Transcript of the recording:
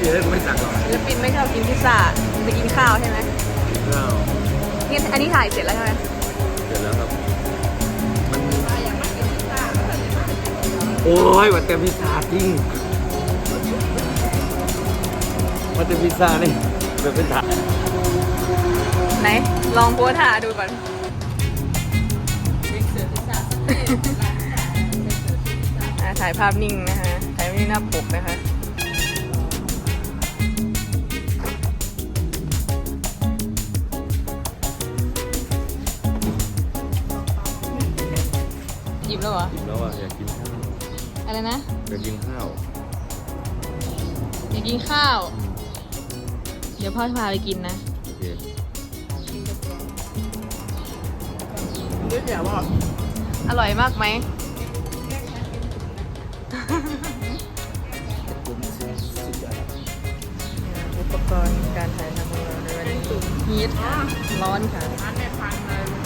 ศิลปินไม่ชอบกินพิซซ่าจะกินข้าวใช่ไหมข้าวนี่อันนี้ถ่ายเสร็จแล้วใช่ไหมเสร็จแล้วครับ มัน โอ้ยว่าแต่พิซซ่าจริงว่าแต่พิซซ่านี่แบบเป็นถาดไหน ลองโพสท่าดูก่อนอ่าถ่ายภาพนิ่งนะคะ ถ่ายภาพนิ่งหน้าปกนะคะหยิบแล้วเหรออิ่มแล้วอะอยากกินข้าวอะไรนะ อยากกินข้าวอยากกินข้าว เดี๋ยวพ่อจะพาไปกินนะ โอเคอร่อยมากไหม การถ่ายทำของเราในวันนี้ฮีทร้อนค่ะร้านในฟังเลย